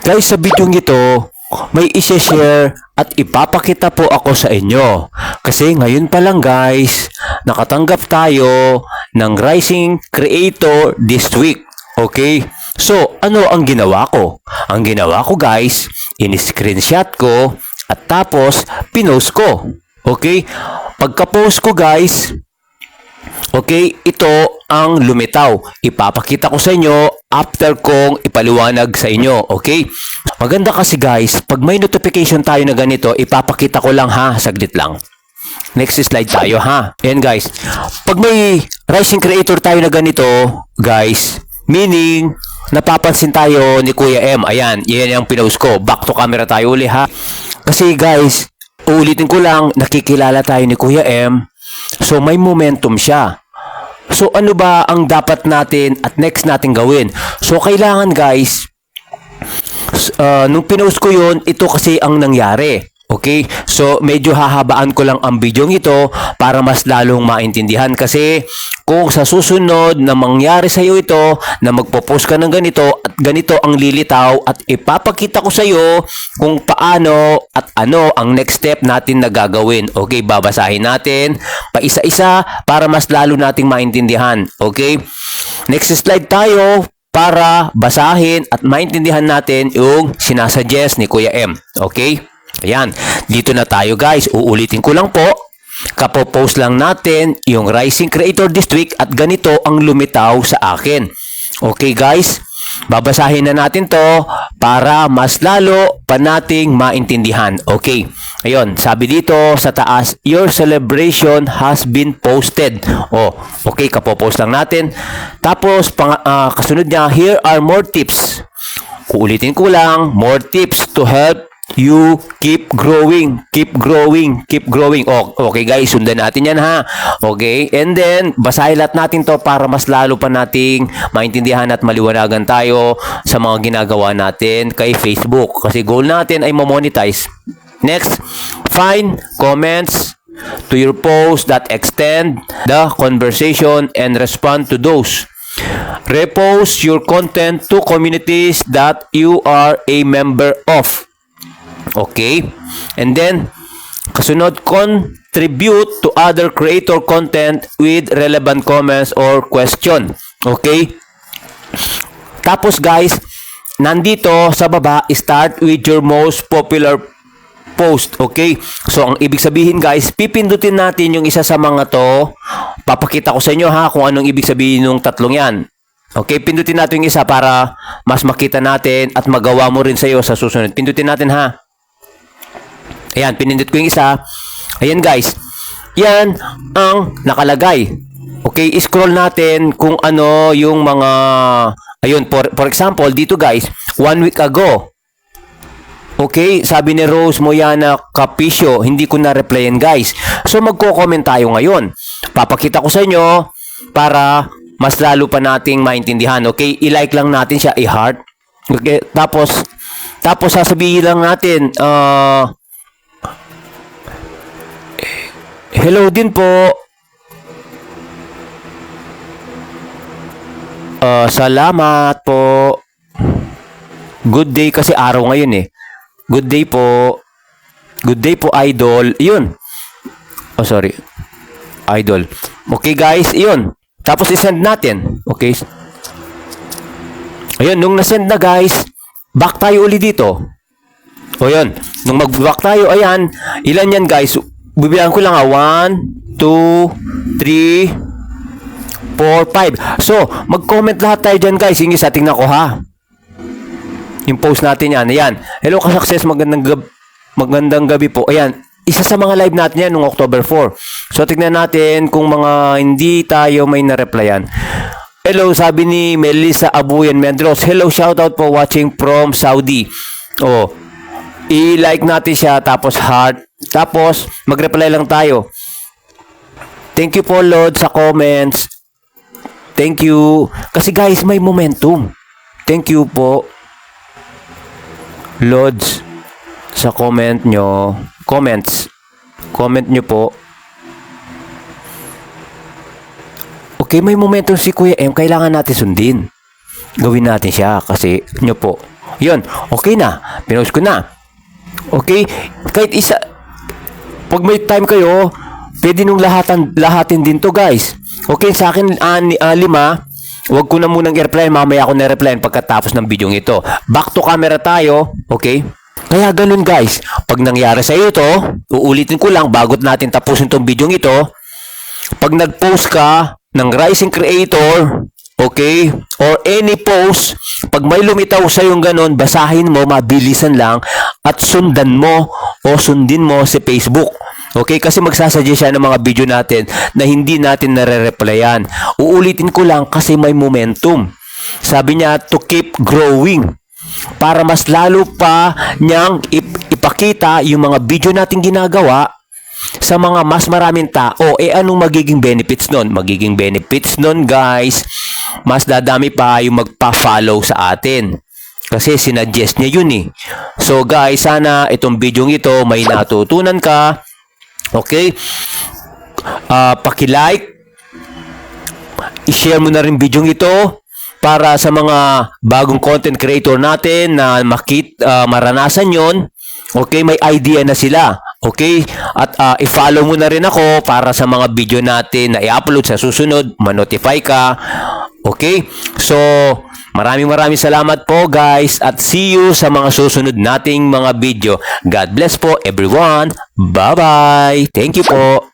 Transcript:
Guys, sa video ito, may isi-share at ipapakita po ako sa inyo. Kasi ngayon pa lang guys, nakatanggap tayo ng Rising Creator this week. Okay? So, ano ang ginawa ko? Ang ginawa ko guys, in-screenshot ko at tapos pinost ko. Okay? Pagka-post ko guys, Okay, ito ang lumitaw. Ipapakita ko sa inyo after kong ipaliwanag sa inyo. Okay? Maganda kasi guys, pag may notification tayo na ganito, ipapakita ko lang ha, saglit lang. Next slide tayo ha. Ayan guys. Pag may rising creator tayo na ganito, guys, meaning napapansin tayo ni Kuya M. Ayan, yan yung pinost ko. Back to camera tayo uli ha. Kasi guys, uulitin ko lang, nakikilala tayo ni Kuya M. So may momentum siya. So ano ba ang dapat natin at next natin gawin? So kailangan guys, uh, nung pinost ko yun, ito kasi ang nangyari. Okay? So, medyo hahabaan ko lang ang video ito para mas lalong maintindihan. Kasi, kung sa susunod na mangyari sa iyo ito, na magpo-post ka ng ganito, at ganito ang lilitaw, at ipapakita ko sa iyo kung paano at ano ang next step natin na gagawin. Okay? Babasahin natin pa isa-isa para mas lalo nating maintindihan. Okay? Next slide tayo para basahin at maintindihan natin yung sinasuggest ni Kuya M. Okay? Ayan, dito na tayo guys. Uulitin ko lang po. Kapopost lang natin yung Rising Creator District at ganito ang lumitaw sa akin. Okay guys? Babasahin na natin to para mas lalo pa nating maintindihan. Okay. Ayun, sabi dito sa taas, your celebration has been posted. Oh, okay, kapopost lang natin. Tapos, pang, ah, kasunod niya, here are more tips. Uulitin ko lang, more tips to help you keep growing, keep growing, keep growing. O, okay guys, sundan natin yan ha. Okay? And then, basahin lahat natin to para mas lalo pa nating maintindihan at maliwanagan tayo sa mga ginagawa natin kay Facebook. Kasi goal natin ay mamonetize. Next, find comments to your post that extend the conversation and respond to those. Repost your content to communities that you are a member of. Okay? And then, kasunod, contribute to other creator content with relevant comments or question. Okay? Tapos guys, nandito sa baba, start with your most popular post. Okay? So, ang ibig sabihin guys, pipindutin natin yung isa sa mga to. Papakita ko sa inyo ha kung anong ibig sabihin ng tatlong yan. Okay, pindutin natin yung isa para mas makita natin at magawa mo rin sa iyo sa susunod. Pindutin natin ha. Ayan, pinindot ko yung isa. Ayan guys. Yan ang nakalagay. Okay, scroll natin kung ano yung mga ayun for, for example dito guys, one week ago. Okay, sabi ni Rose Moyana Capicio, hindi ko na replyan guys. So magko-comment tayo ngayon. Papakita ko sa inyo para mas lalo pa nating maintindihan. Okay, i-like lang natin siya, i-heart. Okay, tapos tapos sasabihin lang natin, ah Hello din po. Ah, salamat po. Good day kasi araw ngayon eh. Good day po. Good day po, idol. Yun. Oh, sorry. Idol. Okay, guys. Yun. Tapos isend natin. Okay. Ayun, nung nasend na, guys, back tayo uli dito. O yun, nung mag-back tayo, ayan, ilan yan guys? Bibilang ko lang ha, 1, 2, 3, 4, 5. So, mag-comment lahat tayo dyan guys. Yung isa, tingnan ko ha. Yung post natin yan, ayan. Hello ka-success, magandang, gab magandang gabi po. Ayan, isa sa mga live natin yan nung October 4. So, tingnan natin kung mga hindi tayo may na-replyan. Hello, sabi ni Melissa Abuyan Mendros. Hello, shoutout po watching from Saudi. Oh, i-like natin siya tapos heart. Tapos mag-reply lang tayo. Thank you po Lord sa comments. Thank you. Kasi guys, may momentum. Thank you po. Lods sa comment nyo. Comments. Comment nyo po. Okay, may momentum si Kuya M. Kailangan natin sundin. Gawin natin siya kasi nyo po. Yun, okay na. Pinost ko na. Okay? Kahit isa, pag may time kayo, pwede nung lahatan, lahatin din to guys. Okay, sa akin, ah, ni- ah, lima, Huwag ko na munang i-reply, mamaya ako na-reply pagkatapos ng video ito. Back to camera tayo, okay? Kaya ganun guys, pag nangyari sa iyo to, uulitin ko lang bago natin tapusin tong video ito, pag nag-post ka ng rising creator, okay, or any post, pag may lumitaw sa yung ganun, basahin mo, mabilisan lang, at sundan mo o sundin mo si Facebook. Okay, kasi magsasuggest siya ng mga video natin na hindi natin nare-replyan. Uulitin ko lang kasi may momentum. Sabi niya, to keep growing para mas lalo pa niyang ip- ipakita yung mga video natin ginagawa sa mga mas maraming tao, eh anong magiging benefits nun? Magiging benefits nun, guys, mas dadami pa yung magpa-follow sa atin. Kasi sinuggest niya yun eh. So guys, sana itong video ito may natutunan ka. Okay? Ah, paki-like, i-share mo na rin video ito para sa mga bagong content creator natin na makit ah, maranasan yon. Okay, may idea na sila. Okay? At ah, i-follow mo na rin ako para sa mga video natin na i-upload sa susunod, ma-notify ka. Okay? So, maraming maraming salamat po guys at see you sa mga susunod nating mga video. God bless po everyone. Bye-bye. Thank you po.